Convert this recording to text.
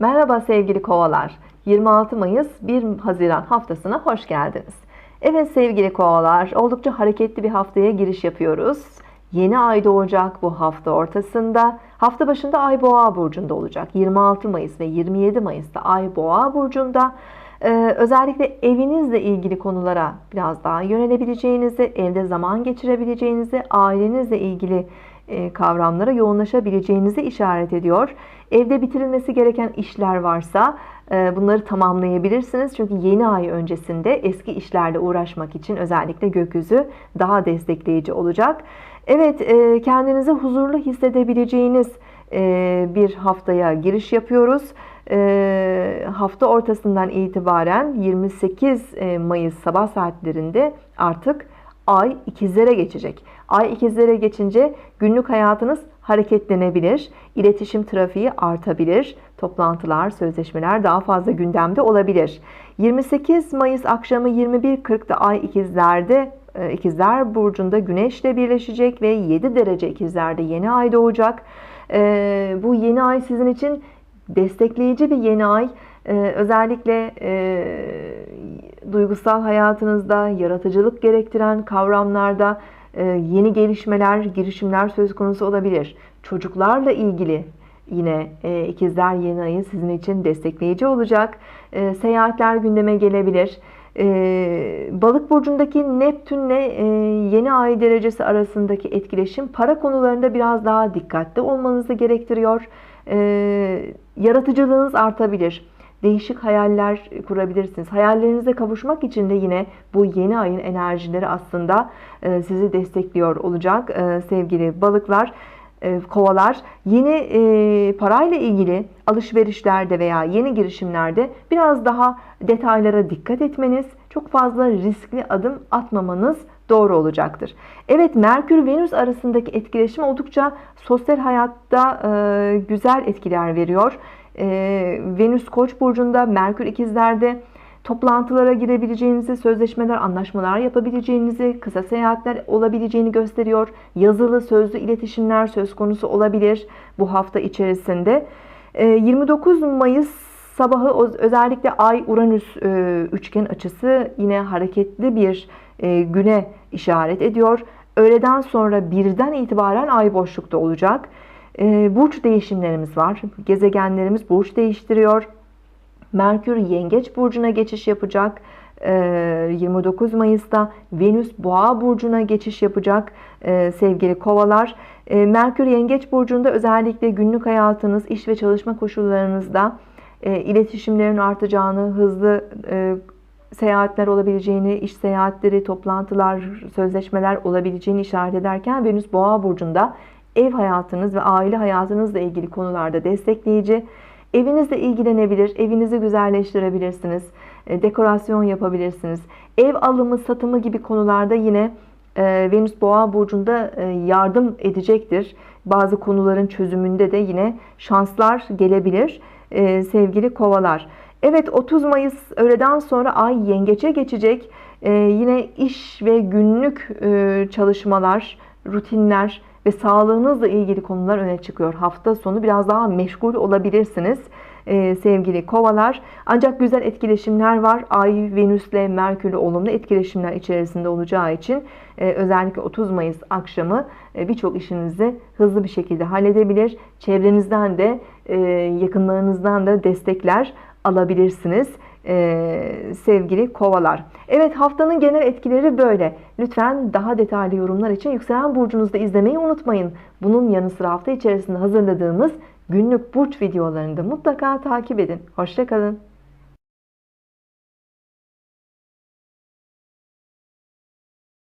Merhaba sevgili kovalar. 26 Mayıs 1 Haziran haftasına hoş geldiniz. Evet sevgili kovalar, oldukça hareketli bir haftaya giriş yapıyoruz. Yeni ay doğacak bu hafta ortasında. Hafta başında Ay Boğa burcunda olacak. 26 Mayıs ve 27 Mayıs'ta Ay Boğa burcunda. Ee, özellikle evinizle ilgili konulara biraz daha yönelebileceğinizi, evde zaman geçirebileceğinizi, ailenizle ilgili kavramlara yoğunlaşabileceğinizi işaret ediyor. Evde bitirilmesi gereken işler varsa e, bunları tamamlayabilirsiniz. Çünkü yeni ay öncesinde eski işlerle uğraşmak için özellikle gökyüzü daha destekleyici olacak. Evet e, kendinizi huzurlu hissedebileceğiniz bir haftaya giriş yapıyoruz. Hafta ortasından itibaren 28 Mayıs sabah saatlerinde artık ay ikizlere geçecek. Ay ikizlere geçince günlük hayatınız hareketlenebilir. İletişim trafiği artabilir. Toplantılar, sözleşmeler daha fazla gündemde olabilir. 28 Mayıs akşamı 21.40'da Ay ikizlerde e, İkizler Burcu'nda Güneş'le birleşecek ve 7 derece ikizlerde yeni ay doğacak. E, bu yeni ay sizin için destekleyici bir yeni ay. E, özellikle duygusal hayatınızda, yaratıcılık gerektiren kavramlarda e, yeni gelişmeler, girişimler söz konusu olabilir. Çocuklarla ilgili yine e, ikizler yeni ayı sizin için destekleyici olacak. E, seyahatler gündeme gelebilir. Balık burcundaki Neptünle yeni ay derecesi arasındaki etkileşim para konularında biraz daha dikkatli olmanızı gerektiriyor. Yaratıcılığınız artabilir değişik hayaller kurabilirsiniz. Hayallerinize kavuşmak için de yine bu yeni ayın enerjileri aslında e, sizi destekliyor olacak e, sevgili balıklar e, kovalar yeni parayla ilgili alışverişlerde veya yeni girişimlerde biraz daha detaylara dikkat etmeniz çok fazla riskli adım atmamanız doğru olacaktır. Evet Merkür Venüs arasındaki etkileşim oldukça sosyal hayatta güzel etkiler veriyor. Ee, Venüs Koç burcunda, Merkür ikizlerde toplantılara girebileceğinizi, sözleşmeler, anlaşmalar yapabileceğinizi, kısa seyahatler olabileceğini gösteriyor. Yazılı, sözlü iletişimler söz konusu olabilir bu hafta içerisinde. 29 ee, Mayıs sabahı özellikle Ay-Uranüs e, üçgen açısı yine hareketli bir e, güne işaret ediyor. Öğleden sonra birden itibaren ay boşlukta olacak. Ee, burç değişimlerimiz var. Gezegenlerimiz burç değiştiriyor. Merkür Yengeç burcuna geçiş yapacak. 29 ee, Mayıs'ta Venüs Boğa burcuna geçiş yapacak ee, sevgili kovalar. Merkür Yengeç burcunda özellikle günlük hayatınız, iş ve çalışma koşullarınızda e, iletişimlerin artacağını, hızlı e, seyahatler olabileceğini, iş seyahatleri, toplantılar, sözleşmeler olabileceğini işaret ederken Venüs Boğa burcunda ev hayatınız ve aile hayatınızla ilgili konularda destekleyici. Evinizle ilgilenebilir, evinizi güzelleştirebilirsiniz, e, dekorasyon yapabilirsiniz. Ev alımı, satımı gibi konularda yine e, Venüs Boğa burcunda e, yardım edecektir. Bazı konuların çözümünde de yine şanslar gelebilir sevgili kovalar. Evet 30 Mayıs öğleden sonra ay yengeçe geçecek. Yine iş ve günlük çalışmalar, rutinler, ve sağlığınızla ilgili konular öne çıkıyor. Hafta sonu biraz daha meşgul olabilirsiniz ee, sevgili kovalar. Ancak güzel etkileşimler var. Ay, Venüs ile Merkür'le olumlu etkileşimler içerisinde olacağı için e, özellikle 30 Mayıs akşamı e, birçok işinizi hızlı bir şekilde halledebilir. Çevrenizden de e, yakınlarınızdan da destekler alabilirsiniz ee, sevgili kovalar. Evet haftanın genel etkileri böyle. Lütfen daha detaylı yorumlar için yükselen burcunuzda izlemeyi unutmayın. Bunun yanı sıra hafta içerisinde hazırladığımız günlük burç videolarını da mutlaka takip edin. Hoşçakalın.